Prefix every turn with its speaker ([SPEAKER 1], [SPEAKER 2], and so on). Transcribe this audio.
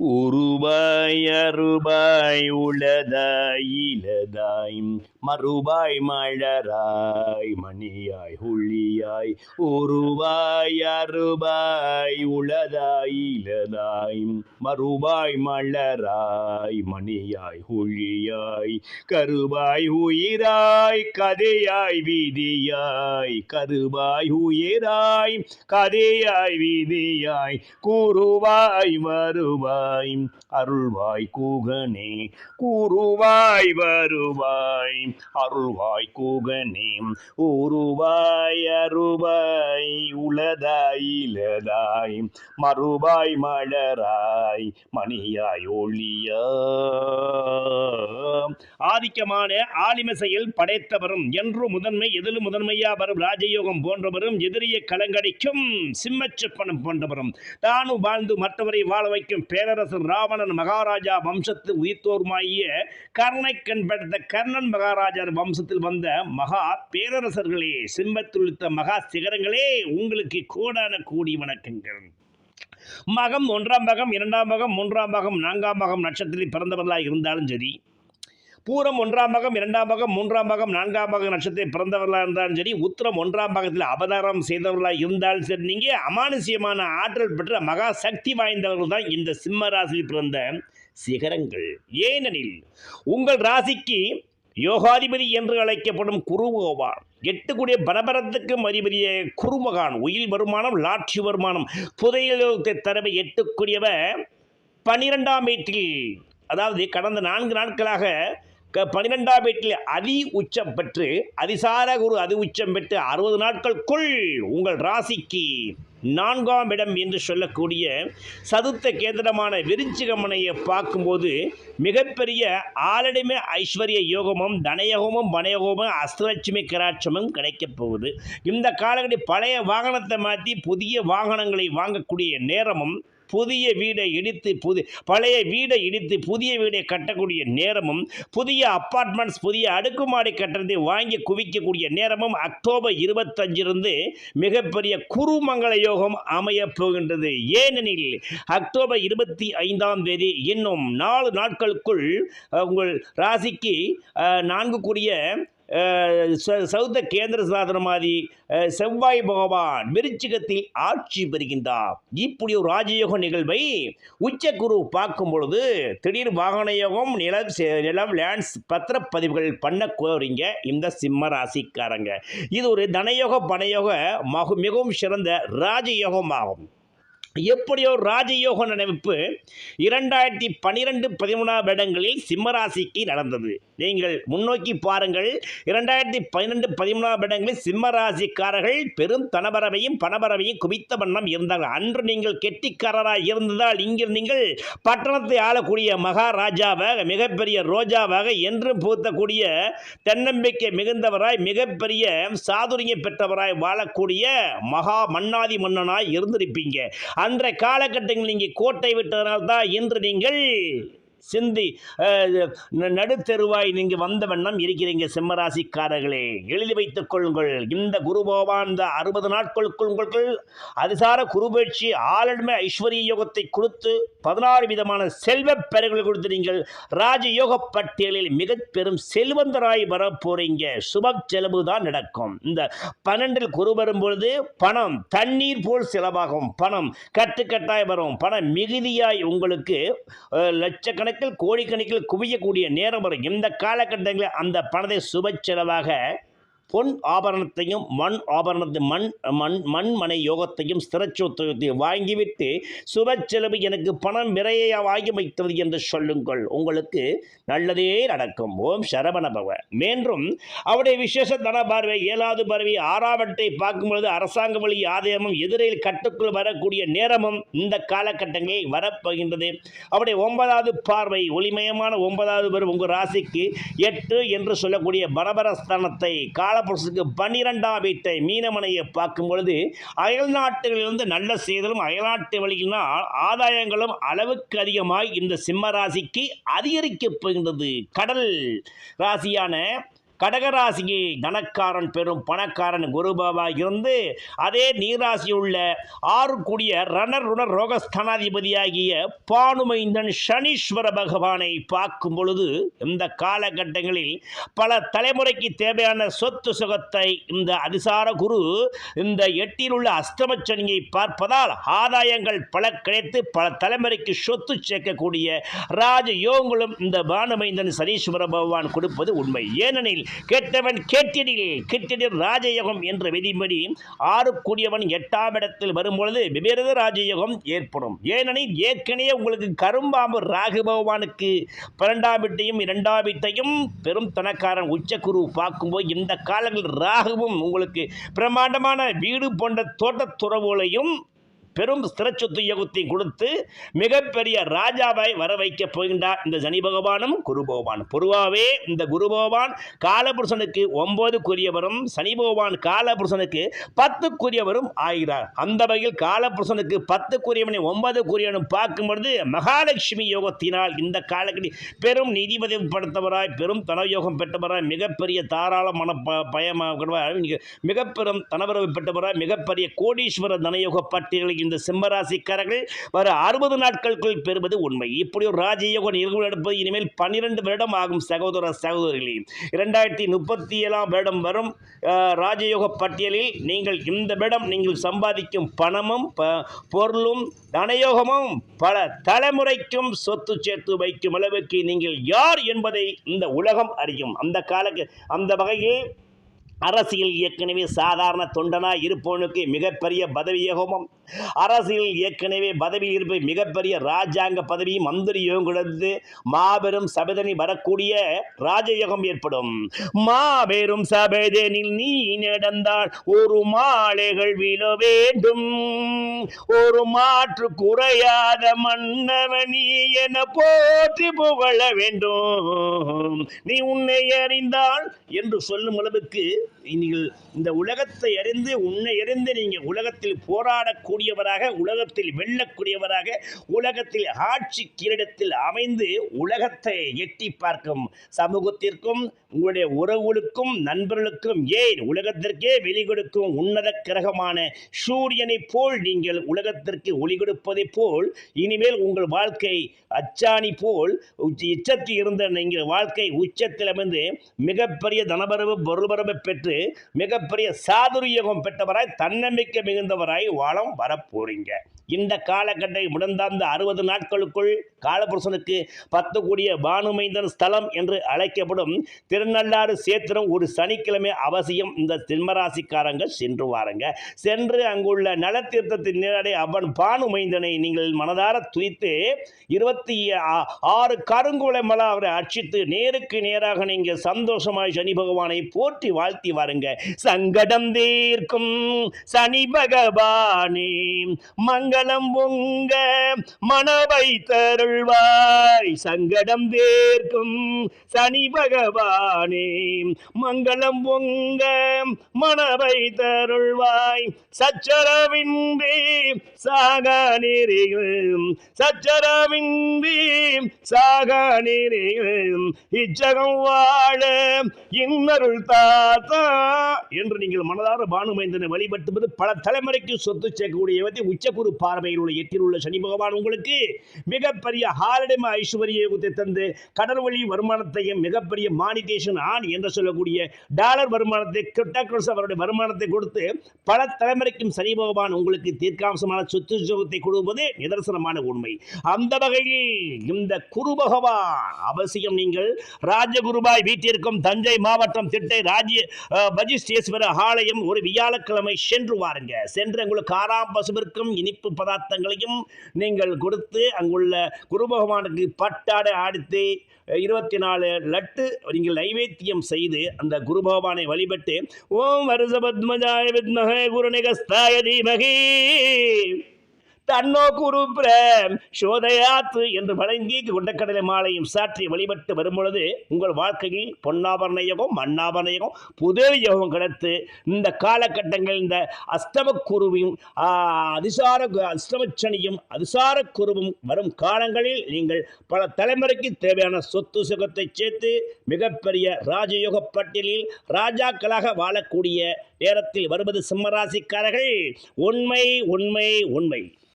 [SPEAKER 1] உருபாய் அருபாய் உளதாய் இலதாய் மறுபாய் மழராய் மணியாய் ஒளியாய் உருவாய் அருபாய் உளதாய் இலதாய் மறுபாய் மலராய் மணியாய் ஒளியாய் கருபாய் உயிராய் கதையாய் வீதியாய் கருபாய் உயிராய் கதையாய் வீதியாய் கூறுவாய் வருவாய் அருள்வாய் கூகனே கூறுவாய் வருவாய் அருள்வாய் கூகனே ஊருவாய் அருவாய் உளதாய் இலதாய் மலராய் மணியாய் ஒளியா. ஆதிக்கமான ஆலிம செயல் படைத்தவரும் என்று முதன்மை எதிலும் முதன்மையா வரும் ராஜயோகம் போன்றவரும் எதிரிய கலங்கடிக்கும் சிம்மச்சப்பனம் போன்றவரும். தானும் வாழ்ந்து மற்றவரை வாழ வைக்கும் பேரரசர் ராவணன் மகாராஜா வம்சத்து உயிர்த்தோருமாகிய கர்ணை கண்படுத்த கர்ணன் மகாராஜா வம்சத்தில் வந்த மகா பேரரசர்களே சிம்பத்துளித்த மகா சிகரங்களே உங்களுக்கு கோடான கோடி வணக்கங்கள். மகம் ஒன்றாம் மகம் இரண்டாம் மகம் மூன்றாம் மகம் நான்காம் மகம் நட்சத்திரத்தில் பிறந்தவர்களாக இருந்தாலும் சரி பூரம் ஒன்றாம் மகம் இரண்டாம் மகம் மூன்றாம் மகம் நான்காம் மகம் நட்சத்திரத்தில் பிறந்தவர்களாக இருந்தாலும் சரி உத்தரம் ஒன்றாம் மகத்தில் அவதாரம் செய்தவர்களாக இருந்தாலும் சரி நீங்கள் அமானுஷ்யமான ஆற்றல் பெற்ற மகா சக்தி வாய்ந்தவர்கள் தான் இந்த சிம்ம ராசியில் பிறந்த சிகரங்கள். ஏனெனில் உங்கள் ராசிக்கு யோகாதிபதி என்று அழைக்கப்படும் குருபகவான் எட்டுக்குடிய பரபரத்துக்கும் அதிபதிய குருமகான் உயிர் வருமானம் லாட்சி வருமானம். புதையலோகத்தை தரவை எட்டுக்குடியவர் பனிரெண்டாம் வீட்டில் அதாவது கடந்த நான்கு நாட்களாக க பன்னிரெண்டாம் வீட்டில் அதி உச்சம் பெற்று அதிசார குரு அதி உச்சம் பெற்று அறுபது நாட்களுக்குள் உங்கள் ராசிக்கு நான்காம் இடம் என்று சொல்லக்கூடிய சதுர்த்த கேந்திரமான விருச்சிகமனையை பார்க்கும்போது மிகப்பெரிய ஆலடிமை ஐஸ்வர்ய யோகமும் தனயோகமும் வனயோகமும் அஸ்தலட்சுமி கராட்சமும் கிடைக்கப் போகுது. இந்த காலகட்டி பழைய வாகனத்தை மாற்றி புதிய வாகனங்களை வாங்கக்கூடிய நேரமும் புதிய வீடை இடித்து புது பழைய வீடை இடித்து புதிய வீடை கட்டக்கூடிய நேரமும் புதிய அப்பார்ட்மெண்ட்ஸ் புதிய அடுக்குமாடி கட்டணத்தை வாங்கி குவிக்கக்கூடிய நேரமும் அக்டோபர் இருபத்தஞ்சிலிருந்து மிகப்பெரிய குருமங்கள யோகம் அமையப் போகின்றது. ஏனெனில் அக்டோபர் இருபத்தி ஐந்தாம் தேதி இன்னும் நாலு நாட்களுக்குள் உங்கள் ராசிக்கு நான்கு கூடிய சௌத்த கேந்திர சாதனமாதி செவ்வாய் பகவான் விருச்சிகத்தில் ஆட்சி பெறுகின்றார் இப்படி ஒரு ராஜயோக நிகழ்வை உச்ச குரு பார்க்கும் பொழுது திடீர் வாகன யோகம் நிலம் நிலம் லேண்ட்ஸ் பத்திரப்பதிவுகள் பண்ண கோரிங்க இந்த சிம்ம ராசிக்காரங்க. இது ஒரு தனயோக பணயோக மகு மிகவும் சிறந்த ராஜயோகம் ஆகும் எப்படியோ ராஜயோக நினைப்பு இரண்டாயிரத்தி பன்னிரெண்டு பதிமூணாம் இடங்களில் சிம்மராசிக்கு நடந்தது. நீங்கள் முன்னோக்கி பாருங்கள் இரண்டாயிரத்தி பன்னிரெண்டு பதிமூணாம் இடங்களில் சிம்மராசிக்காரர்கள் பெரும் தனபரவையும் பணபரவையும் குவித்த வண்ணம் இருந்தார்கள். அன்று நீங்கள் கெட்டிக்காரராக இருந்ததால் இங்கே நீங்கள் பட்டணத்தை ஆளக்கூடிய மகாராஜாவாக மிகப்பெரிய ரோஜாவாக என்றும் பூத்தக்கூடிய தன்னம்பிக்கை மிகுந்தவராய் மிகப்பெரிய சாதுரியம் பெற்றவராய் வாழக்கூடிய மகா மன்னாதி மன்னனாய் இருந்திருப்பீங்க. அன்றைய காலகட்டங்களில் நீங்கள் கோட்டை விட்டதனால் தான் இன்று நீங்கள் சிந்தி நடுத்தெருவாய் நீங்கள் வந்த வண்ணம் இருக்கிறீங்க சிம்மராசிக்காரர்களே. எழுதி வைத்துக் கொள்ளுங்கள். இந்த குரு பகவான் இந்த அறுபது நாட்களுக்குள் உங்களுக்கு அதிசார குருபேட்சி ஆளுமை ஐஸ்வர்ய யோகத்தை கொடுத்து பதினாறு விதமான செல்வப் பெருகளை கொடுத்து நீங்கள் ராஜயோக பட்டியலில் மிக பெரும் செல்வந்தராய் வரப்போறீங்க சுப செலவு தான் நடக்கும். இந்த பன்னெண்டில் குரு வரும்பொழுது பணம் தண்ணீர் போல் செலவாகும். பணம் கட்டுக்கட்டாய் வரும். பணம் மிகுதியாய் உங்களுக்கு அஹ், கணக்கில் கோடிக்கணக்கில் குவியக்கூடிய நேரம் வரும் இந்த காலகட்டங்களில் அந்த பணத்தை சுப செலவாக பொன் ஆபரணத்தையும் மண் ஆபரணத்தை மண் மண் மண் மனை யோகத்தையும் ஸ்திரச்சோத்தையும் வாங்கிவிட்டு சுப செலவு எனக்கு பணம் விரைய வைத்தது என்று சொல்லுங்கள். உங்களுக்கு நல்லதே நடக்கும். ஓம் சரவண பவ. மேன்றும் அவருடைய விசேஷ தன பார்வை ஏழாவது பார்வை ஆறாவட்டை பார்க்கும்பொழுது அரசாங்க வழி ஆதாயமும் எதிரில் கட்டுக்குள் வரக்கூடிய நேரமும் இந்த காலகட்டங்களில் வரப்போகின்றது. அவருடைய ஒன்பதாவது பார்வை ஒளிமயமான ஒன்பதாவது பேர் உங்கள் ராசிக்கு எட்டு என்று சொல்லக்கூடிய பரபரஸ்தானத்தை காலப்புரசுக்கு பன்னிரெண்டாம் வீட்டை மீனமனையை பார்க்கும் பொழுது அயல் நாட்டுகளிலிருந்து நல்ல செய்தலும் அயல்நாட்டு வழியினால் ஆதாயங்களும் அளவுக்கு அதிகமாய் இந்த சிம்ம ராசிக்கு அதிகரிக்கப் போகின்றது. கடல் ராசியான கடகராசியை தனக்காரன் பெரும் பணக்காரன் குருபாவாக இருந்து அதே நீராசியுள்ள ஆறு கூடிய ரணர் ரோகஸ்தானாதிபதியாகிய பானுமைந்தன் சனீஸ்வர பகவானை பார்க்கும் பொழுது இந்த காலகட்டங்களில் பல தலைமுறைக்கு தேவையான சொத்து சுகத்தை இந்த அதிசார குரு இந்த எட்டில் உள்ள அஷ்டமச்சனியை பார்ப்பதால் ஆதாயங்கள் பல கிடைத்து பல தலைமுறைக்கு சொத்து சேர்க்கக்கூடிய ராஜ யோகங்களும் இந்த பானுமைந்தன் சனீஸ்வர பகவான் கொடுப்பது உண்மை. ஏனெனில் கேட்டவன் கேட்டிடில் கிட்டிடில் ராஜயோகம் என்ற விதிப்படி ஆறு கூடியவன் எட்டாம் இடத்தில் வரும்பொழுது விபரீத ராஜயோகம் ஏற்படும். ஏனெனில் ஏற்கனவே உங்களுக்கு கரும்பாம்பு ராகு பகவானுக்கு பன்னெண்டாம் வீட்டையும் இரண்டாம் வீட்டையும் பெரும் தனக்காரன் உச்சக்குரு பார்க்கும்போது இந்த காலங்களில் ராகுவும் உங்களுக்கு பிரம்மாண்டமான வீடு போன்ற தோட்டத்துறவுகளையும் பெரும் ஸ்திரச்சொத்து யோகத்தை கொடுத்து மிகப்பெரிய ராஜாவை வர வைக்கப் போகின்றார். இந்த சனி பகவானும் குரு பகவான். பொதுவாகவே இந்த குரு பகவான் காலபுருஷனுக்கு ஒன்பதுக்குரியவரும் சனி பகவான் காலபுருஷனுக்கு பத்துக்குரியவரும் ஆகிறார். அந்த வகையில் காலபுருஷனுக்கு பத்துக்குரியவனை ஒன்பதுக்குரியவனும் பார்க்கும் பொழுது மகாலட்சுமி யோகத்தினால் இந்த காலக்கடி பெரும் நிதிபதி படுத்தவராய் பெரும் தனயோகம் பெற்றவராய் மிகப்பெரிய தாராள மன ப பயமாக மிகப்பெரும் தனவரவு பெற்றவராய் மிகப்பெரிய கோடீஸ்வர தனயோக பட்டியலில் இந்த சிம்மராசிக்காரர்கள் வர அறுபது நாட்களுக்குள் பெறுவது உண்மை. இப்படி ஒரு ராஜயோக நிகழ்வு நடப்பது இனிமேல் பன்னிரெண்டு வருடம் ஆகும் சகோதர சகோதரிகளே. இரண்டாயிரத்தி முப்பத்தி ஏழாம் வருடம் வரும் ராஜயோக பட்டியலில் நீங்கள் இந்த வருடம் நீங்கள் சம்பாதிக்கும் பணமும் ப பொருளும் தனயோகமும் பல தலைமுறைக்கும் சொத்து சேர்த்து வைக்கும் அளவுக்கு நீங்கள் யார் என்பதை இந்த உலகம் அறியும். அந்த கால அந்த வகையில் அரசியல் ஏற்கனவே சாதாரண தொண்டனாய் இருப்பவனுக்கு மிகப்பெரிய பதவியோகமும் அரசியல் ஏற்கனவே பதவி இருப்ப மிகப்பெரிய ராஜாங்க பதவி மந்திரியோ கொடுத்து மாபெரும் சபதனி வரக்கூடிய ராஜயோகம் ஏற்படும். மாபெரும் சபதனில் நீ நடந்தால் ஒரு மாலைகள் விழ வேண்டும். ஒரு மாற்று குறையாத மன்னவனி என போற்றி புகழ வேண்டும். நீ உன்னை அறிந்தால் என்று சொல்லும் அளவுக்கு நீங்கள் இந்த உலகத்தை அறிந்து உன்னை அறிந்து நீங்கள் உலகத்தில் கூடியவராக உலகத்தில் வெல்லக்கூடியவராக உலகத்தில் ஆட்சி கிரீடத்தில் அமைந்து உலகத்தை எட்டி பார்க்கும் சமூகத்திற்கும் உங்களுடைய உறவுகளுக்கும் நண்பர்களுக்கும் ஏன் உலகத்திற்கே வெளி கொடுக்கும் உன்னத கிரகமான சூரியனைப் போல் நீங்கள் உலகத்திற்கு ஒளி கொடுப்பதைப் போல் இனிமேல் உங்கள் வாழ்க்கை அச்சாணி போல் இச்சத்தில் இருந்த நீங்கள் வாழ்க்கை உச்சத்தில் மிகப்பெரிய தனபரவு பொருள்பரவு பெற்று மிகப்பெரிய சாதுரியகம் பெற்றவராய் தன்னம்பிக்கை மிகுந்தவராய் வாழம் வரப்போறீங்க இந்த காலகட்டை முடந்தாந்த அறுபது நாட்களுக்குள் காலபுருஷனுக்கு பத்து கூடிய பானுமைந்தன் ஸ்தலம் என்று அழைக்கப்படும் திருநள்ளாறு சேத்திரம் ஒரு சனிக்கிழமை அவசியம் இந்த சிம்மராசிக்காரங்க சென்று வாருங்க. சென்று அங்குள்ள நலத்தீர்த்தத்தின் நீராடி அவன் பானுமைந்தனை நீங்கள் மனதார துய்த்து இருபத்தி ஆறு கருங்குலை அவரை அர்ச்சித்து நேருக்கு நேராக நீங்கள் சந்தோஷமாய் சனி பகவானை போற்றி வாழ்த்தி வாருங்க. சங்கடம் தீர்க்கும் சனி பகவானே மங்களம் உங்க மனவை தருள்வாய் சங்கடம் தேர்க்கும் சனி பகவானே மங்களம் உங்க மனவை தருள்வாய் சச்சரவின்றி சாக நெறியும் சச்சரவின்றி சாக நெறியும். இச்சகம் வாழ இன்னருள் தாத்தா என்று நீங்கள் மனதார பானுமைந்தனை வழிபட்டுவது பல தலைமுறைக்கு சொத்து சேர்க்கக்கூடிய உச்சக்குறு பார்வையில் உள்ள எட்டில் உள்ள சனி பகவான் உங்களுக்கு மிகப்பெரிய ஹாலிடம் ஐஸ்வர்ய யோகத்தை தந்து கடல் வழி வருமானத்தையும் மிகப்பெரிய மானிட்டேஷன் ஆன் என்று சொல்லக்கூடிய டாலர் வருமானத்தை கிரிப்டாக்ரஸ் அவருடைய வருமானத்தை கொடுத்து பல தலைமுறைக்கும் சனி பகவான் உங்களுக்கு தீர்க்காம்சமான சொத்து சுகத்தை கொடுப்பது நிதர்சனமான உண்மை. அந்த வகையில் இந்த குரு பகவான் அவசியம் நீங்கள் ராஜகுருபாய் வீட்டிற்கும் தஞ்சை மாவட்டம் திட்டை ராஜ்ய அஹ், வஜிஷ்டேஸ்வர ஆலயம் ஒரு வியாழக்கிழமை சென்று வாருங்க. சென்று உங்களுக்கு ஆறாம் பசுவிற்கும் இனிப்பு பதார்த்தங்களையும் நீங்கள் கொடுத்து அங்குள்ள குரு பகவானுக்கு பட்டாடை ஆடித்து இருபத்தி நாலு லட்டு நீங்கள் நைவேத்தியம் செய்து அந்த குரு பகவானை வழிபட்டு ஓம் வருஷ பத்மஜாய குரு குருநிகஸ்தாய தீமகே தன்னோ குருபிரம் சோதயாத்து என்று வழங்கி கொண்டக்கடலை மாலையும் சாற்றி வழிபட்டு வரும்பொழுது உங்கள் வாழ்க்கையில் பொன்னாபரண யோகம் மண்ணாபரண யோகம் புதிர் யோகம் கிடைத்து இந்த காலகட்டங்கள் இந்த அஸ்தமக்குருவையும் குருவையும் அதிசார கு- அதிசாரக்குருவும் குருவும் வரும் காலங்களில் நீங்கள் பல தலைமுறைக்கு தேவையான சொத்து சுகத்தை சேர்த்து மிகப்பெரிய ராஜயோக பட்டியலில் ராஜாக்களாக வாழக்கூடிய நேரத்தில் வருவது சிம்மராசிக்காரர்கள். உண்மை உண்மை உண்மை.